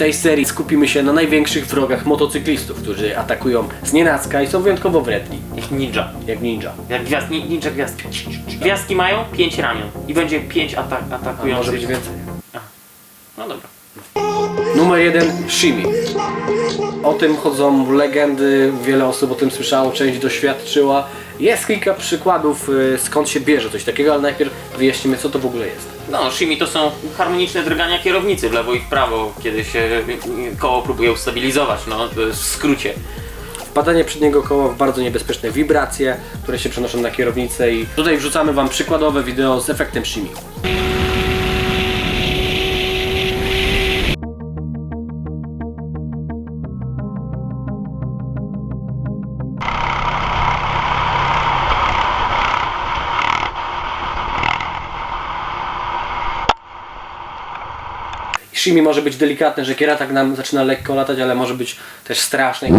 tej serii skupimy się na największych wrogach motocyklistów, którzy atakują z nienacka i są wyjątkowo wredni, Jak ninja. jak ninja. Jak gwiazd, ni- ninja gwiazdki. Gwiazdki mają pięć ramion i będzie pięć atak A atakujących. może być więcej. No dobra. Numer jeden Shimi. O tym chodzą legendy, wiele osób o tym słyszało, część doświadczyła. Jest kilka przykładów y, skąd się bierze coś takiego, ale najpierw wyjaśnimy co to w ogóle jest. No, shimi to są harmoniczne drgania kierownicy w lewo i w prawo, kiedy się y, koło próbuje ustabilizować, no to jest w skrócie. Wpadanie przedniego koła w bardzo niebezpieczne wibracje, które się przenoszą na kierownicę i tutaj wrzucamy Wam przykładowe wideo z efektem Shimi. Shimi może być delikatne, że kiera tak nam zaczyna lekko latać, ale może być też straszne. i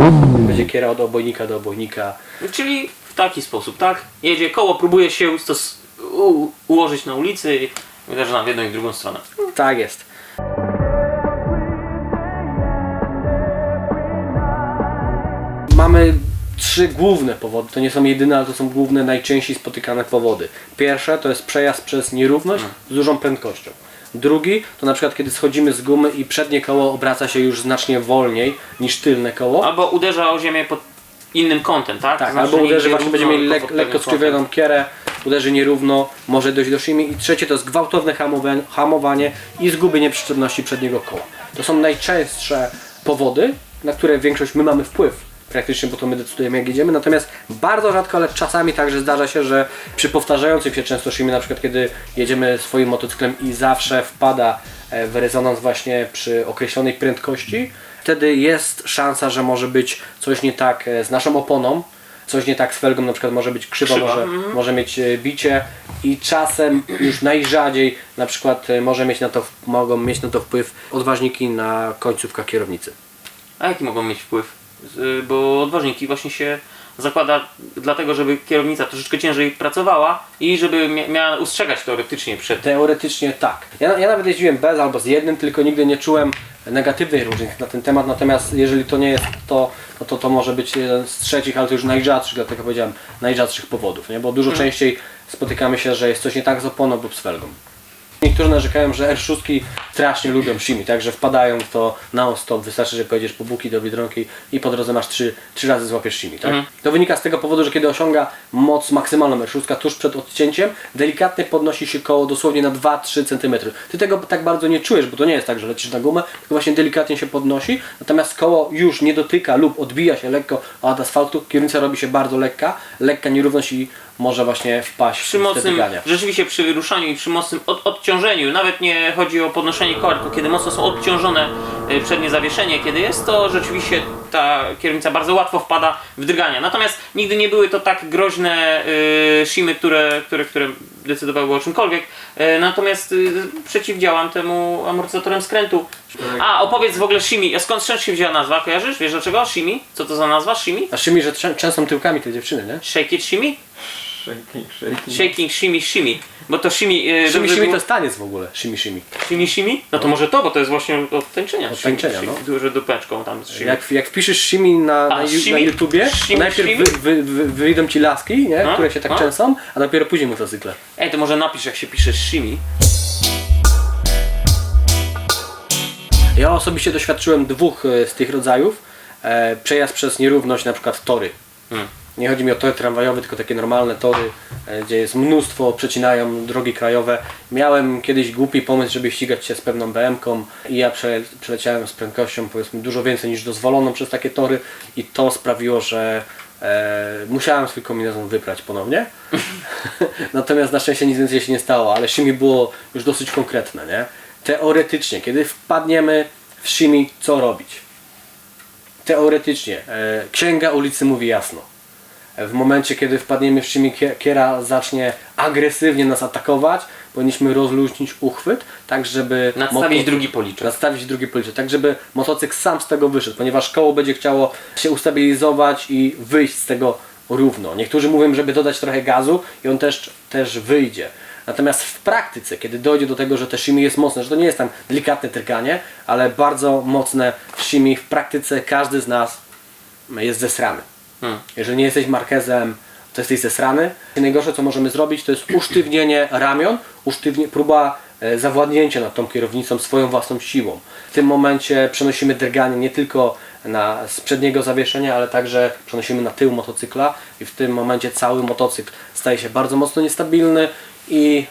Będzie kiera od obojnika do obojnika. Czyli w taki sposób, tak? Jedzie koło, próbuje się stos- u- ułożyć na ulicy i uderza w jedną i w drugą stronę. Tak jest. Mamy trzy główne powody. To nie są jedyne, ale to są główne, najczęściej spotykane powody. Pierwsze to jest przejazd przez nierówność z dużą prędkością. Drugi to na przykład kiedy schodzimy z gumy i przednie koło obraca się już znacznie wolniej niż tylne koło. Albo uderza o ziemię pod innym kątem, tak? Tak, znaczy albo uderzy właśnie, będzie równo, mieli lek, lekko skrzywioną kierę, uderzy nierówno, może dojść do szymi. I trzecie to jest gwałtowne hamowanie, hamowanie i zgubienie przyczepności przedniego koła. To są najczęstsze powody, na które większość my mamy wpływ praktycznie, bo to my decydujemy jak jedziemy. Natomiast bardzo rzadko, ale czasami także zdarza się, że przy powtarzających się często szymi, na przykład kiedy jedziemy swoim motocyklem i zawsze wpada e, w rezonans właśnie przy określonej prędkości, wtedy jest szansa, że może być coś nie tak e, z naszą oponą, coś nie tak z felgą, na przykład może być krzywa, Krzywa, może, może mieć e, bicie i czasem już najrzadziej na przykład może mieć na to, mogą mieć na to wpływ odważniki na końcówkach kierownicy. A jaki mogą mieć wpływ? Z- Bo odważniki właśnie się zakłada dlatego, żeby kierownica troszeczkę ciężej pracowała i żeby mia- miała ustrzegać teoretycznie przed Teoretycznie tak. Ja, ja nawet jeździłem bez albo z jednym, tylko nigdy nie czułem negatywnej różnicy na ten temat, natomiast jeżeli to nie jest to, no to to może być jeden z trzecich, ale to już najrzadszych, dlatego powiedziałem najrzadszych powodów, nie? bo dużo częściej spotykamy się, że jest coś nie tak z oponą lub z felgą. Niektórzy narzekają, że R6 strasznie lubią shimi, także wpadają w to na stop. Wystarczy, że pojedziesz po buki do Biedronki i po drodze masz trzy, trzy razy złapiesz shimi. Tak? To wynika z tego powodu, że kiedy osiąga moc maksymalną R6 tuż przed odcięciem, delikatnie podnosi się koło dosłownie na 2-3 cm. Ty tego tak bardzo nie czujesz, bo to nie jest tak, że lecisz na gumę, tylko właśnie delikatnie się podnosi, natomiast koło już nie dotyka lub odbija się lekko od asfaltu, kierownica robi się bardzo lekka, lekka nierówność i może właśnie wpaść przy w mocnym, rzeczywiście przy ruszaniu i przy mocnym od, odciążeniu, nawet nie chodzi o podnoszenie koła, tylko kiedy mocno są odciążone y, przednie zawieszenie, kiedy jest to rzeczywiście ta kierownica bardzo łatwo wpada w drgania. Natomiast nigdy nie były to tak groźne y, shimy, które, które, które decydowały o czymkolwiek. Y, natomiast y, przeciwdziałam temu amortyzatorem skrętu. A, opowiedz w ogóle shimi. A skąd skąd się wzięła nazwa? Kojarzysz? Wiesz dlaczego? Shimi? Co to za nazwa? Shimi? A szymi, że trzę- często tyłkami te dziewczyny, nie? Shake it shimi? Shaking, shaking. Shaking shimi shimi. Bo to shimi... Yy, Shimi, dobrze shimi to było- jest taniec w ogóle. Shimi, shimi. Shimi shimi? No to może to, bo to jest właśnie od tańczenia. Od tańczenia, shimi, no. shimi, Duże dupeczką tam z shimi. Jak, jak wpiszesz shimi na, na, A, ju- shimi? na YouTubie, Shimi, najpierw shimi? wy, wy, wy, wyjdą ci laski, nie? No, które się tak no. częsą, a dopiero później motocykle. Ej, to może napisz jak się pisze shimi. Ja osobiście doświadczyłem dwóch e, z tych rodzajów. E, przejazd przez nierówność, na przykład tory. Hmm. Nie chodzi mi o tory tramwajowe, tylko takie normalne tory, e, gdzie jest mnóstwo, przecinają drogi krajowe. Miałem kiedyś głupi pomysł, żeby ścigać się z pewną BM-ką i ja prze, przeleciałem z prędkością powiedzmy dużo więcej niż dozwoloną przez takie tory i to sprawiło, że e, musiałem swój kombinezon wyprać ponownie. Natomiast na szczęście nic więcej się nie stało, ale Shimi było już dosyć konkretne, nie? Teoretycznie, kiedy wpadniemy w Shimi, co robić? Teoretycznie, e, księga ulicy mówi jasno. W momencie, kiedy wpadniemy w kie- kiera zacznie agresywnie nas atakować, powinniśmy rozluźnić uchwyt, tak żeby... Nadstawić moto- drugi policzek. Nastawić drugi policzek, tak żeby motocykl sam z tego wyszedł, ponieważ koło będzie chciało się ustabilizować i wyjść z tego równo. Niektórzy mówią, żeby dodać trochę gazu i on też, też wyjdzie. Natomiast w praktyce, kiedy dojdzie do tego, że te shimi jest mocne, że to nie jest tam delikatne drganie, ale bardzo mocne shimi, w praktyce każdy z nas jest zesrany. Hmm. Jeżeli nie jesteś markezem, to jesteś zesrany. Najgorsze co możemy zrobić to jest usztywnienie ramion, usztywnie, próba e, zawładnięcia nad tą kierownicą swoją własną siłą. W tym momencie przenosimy drganie nie tylko na, z przedniego zawieszenia, ale także przenosimy na tył motocykla i w tym momencie cały motocykl staje się bardzo mocno niestabilny i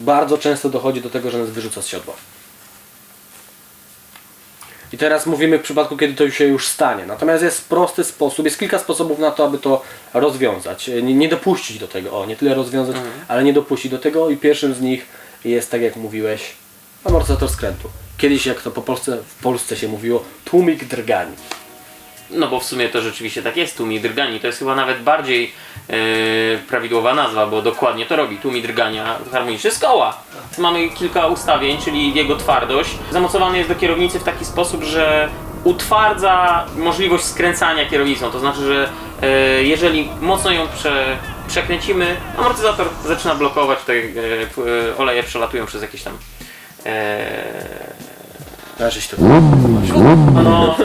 bardzo często dochodzi do tego, że nas wyrzuca z siodła. I teraz mówimy w przypadku, kiedy to się już stanie. Natomiast jest prosty sposób, jest kilka sposobów na to, aby to rozwiązać. Nie, nie dopuścić do tego, o, nie tyle rozwiązać, ale nie dopuścić do tego i pierwszym z nich jest, tak jak mówiłeś, amortyzator skrętu. Kiedyś, jak to po Polsce, w Polsce się mówiło, tłumik drgani. No bo w sumie to rzeczywiście tak jest, tłumik drgani. To jest chyba nawet bardziej prawidłowa nazwa, bo dokładnie to robi. Tłumik drgania harmoniczny z koła. Mamy kilka ustawień, czyli jego twardość. Zamocowany jest do kierownicy w taki sposób, że utwardza możliwość skręcania kierownicą. To znaczy, że e, jeżeli mocno ją prze, przekręcimy, amortyzator zaczyna blokować, tutaj e, p- e, oleje przelatują przez jakieś tam e, Należyć to. no,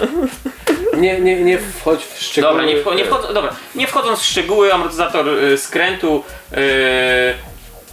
Nie, nie, nie wchodź w szczegóły. Dobra, nie, wcho- nie, dobra, nie wchodząc w szczegóły, amortyzator y, skrętu y,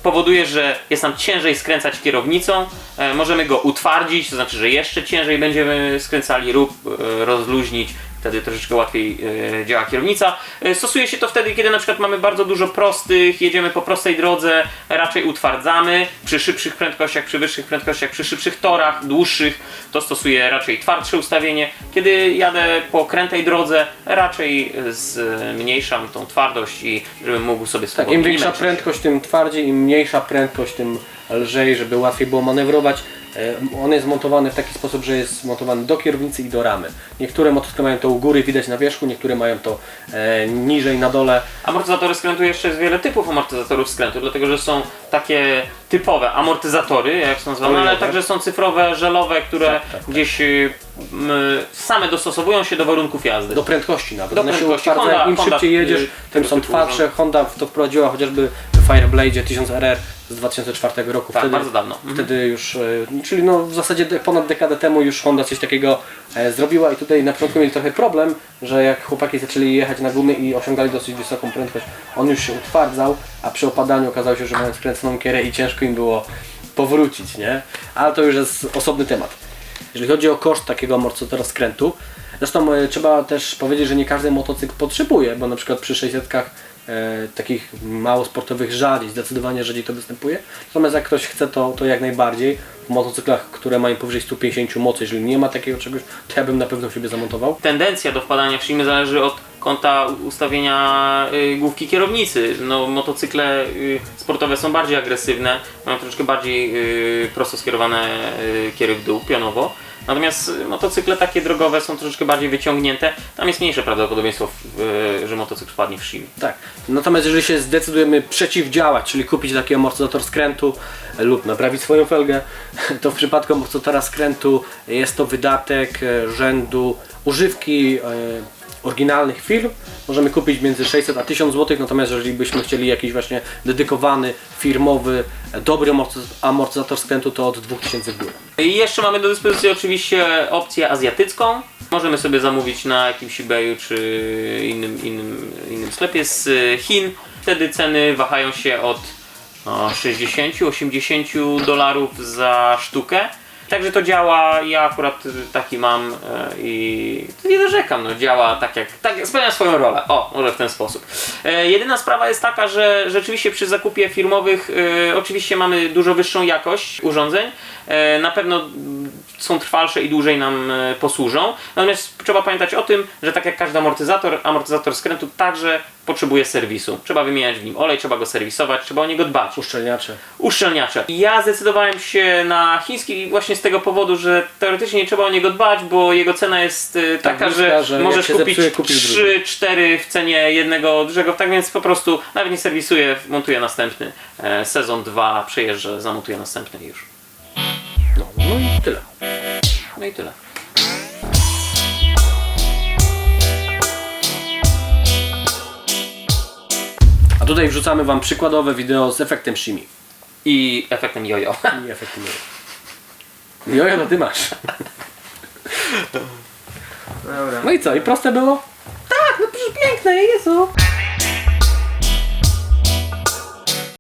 powoduje, że jest nam ciężej skręcać kierownicą. E, możemy go utwardzić, to znaczy, że jeszcze ciężej będziemy skręcali lub y, rozluźnić. Wtedy troszeczkę łatwiej y, działa kierownica. Y, stosuje się to wtedy, kiedy na przykład mamy bardzo dużo prostych, jedziemy po prostej drodze, raczej utwardzamy. Przy szybszych prędkościach, przy wyższych prędkościach, przy szybszych torach, dłuższych, to stosuję raczej twardsze ustawienie. Kiedy jadę po krętej drodze, raczej zmniejszam tą twardość i żebym mógł sobie Tak, swobodnie im nie większa prędkość, tym twardziej, im mniejsza prędkość, tym lżej, żeby łatwiej było manewrować. E, On jest montowany w taki sposób, że jest montowany do kierownicy i do ramy. Niektóre motocykle mają to u góry, widać na wierzchu, niektóre mają to e, niżej, na dole. Amortyzatory skrętu jeszcze jest wiele typów amortyzatorów skrętu, dlatego że są takie typowe amortyzatory, jak są zwane, ale także są cyfrowe, żelowe, które Tak, tak, tak. gdzieś y, m, same dostosowują się do warunków jazdy. Do prędkości nawet. Do One prędkości. Honda- Im Honda, szybciej jedziesz, y, tym są typu twardsze. Honda to wprowadziła chociażby w Fireblade 1000RR z 2004 roku. Tak, bardzo dawno. Mhm. Wtedy już, e, czyli no w zasadzie ponad dekadę temu już Honda coś takiego e, zrobiła i tutaj na początku mieli trochę problem, że jak chłopaki zaczęli jechać na gumy i osiągali dosyć wysoką prędkość, on już się utwardzał, a przy opadaniu okazało się, że mają skręconą kierę i ciężko im było powrócić, nie? Ale to już jest osobny temat. Jeżeli chodzi o koszt takiego amortyzatora skrętu, zresztą e, trzeba też powiedzieć, że nie każdy motocykl potrzebuje, bo na przykład przy 600 e, takich mało sportowych rzadziej, zdecydowanie rzadziej to występuje. Natomiast jak ktoś chce to, to jak najbardziej. W motocyklach, które mają powyżej 150 mocy, jeżeli nie ma takiego czegoś, to ja bym na pewno siebie zamontował. Tendencja do wpadania w shimy zależy od kąta ustawienia y, główki kierownicy. No, motocykle y, sportowe są bardziej agresywne, mają troszeczkę bardziej y, prosto skierowane y, kiery w dół, pionowo. Natomiast y, motocykle takie drogowe są troszeczkę bardziej wyciągnięte. Tam jest mniejsze prawdopodobieństwo, y, że motocykl wpadnie w shimy. Tak. Natomiast jeżeli się zdecydujemy przeciwdziałać, czyli kupić taki amortyzator skrętu lub naprawić swoją felgę, to w przypadku amortyzatora skrętu jest to wydatek e, rzędu używki e, oryginalnych firm. Możemy kupić między 600 a 1000 zł, natomiast jeżeli byśmy chcieli jakiś właśnie dedykowany, firmowy, e, dobry amortyz- amortyzator skrętu, to od 2000 w górę. I jeszcze mamy do dyspozycji oczywiście opcję azjatycką. Możemy sobie zamówić na jakimś eBayu czy innym, innym, innym sklepie z y, Chin. Wtedy ceny wahają się od no, 60-80 dolarów za sztukę. Także to działa, ja akurat taki mam e, i nie narzekam, no działa tak jak, tak, spełnia swoją rolę, o, może w ten sposób. E, jedyna sprawa jest taka, że rzeczywiście przy zakupie firmowych e, oczywiście mamy dużo wyższą jakość urządzeń, na pewno są trwalsze i dłużej nam posłużą, natomiast trzeba pamiętać o tym, że tak jak każdy amortyzator, amortyzator skrętu także potrzebuje serwisu. Trzeba wymieniać w nim olej, trzeba go serwisować, trzeba o niego dbać Uszczelniacze. uszczelniacze. Ja zdecydowałem się na chiński właśnie z tego powodu, że teoretycznie nie trzeba o niego dbać, bo jego cena jest y, taka, niska, że, że możesz kupić drugi. 3-4 w cenie jednego dużego, tak więc po prostu nawet nie serwisuję, montuję następny. E, sezon 2 przejeżdżę, zamontuję następny już. No, no i tyle. No i tyle. A tutaj wrzucamy Wam przykładowe wideo z efektem shimi. i efektem jojo. I efektywnie. Jojo, no ty masz. Dobra. No i co, i proste było? Tak, no przecież piękne, Jezu.